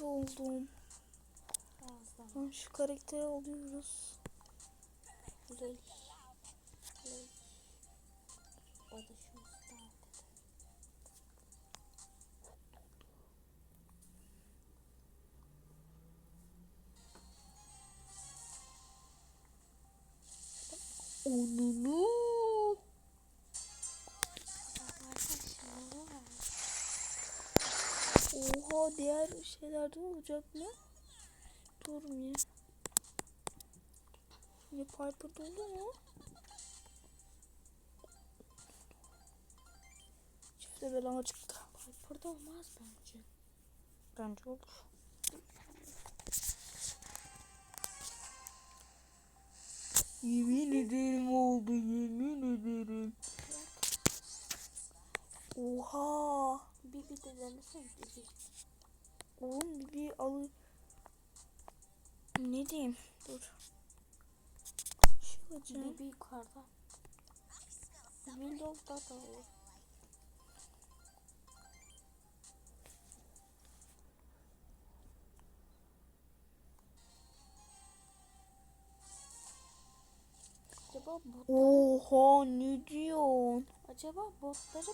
kötü oldum. Birazdan. Şu karakteri alıyoruz. Şu started. Onunu. Oha diğer şeylerde olacak mı? Durmuyor. Yine Piper'da oldu mu? Çifte bela çıktı. Piper'da olmaz bence. Bence olur. Yemin ederim oldu yemin Oha. Bir de denesene bir. Oğlum bir, bir alı... Ne diyeyim? Dur. Şu bir yukarıda. Windows'da da olur. Acaba bot, Oha ne diyorsun? acaba botları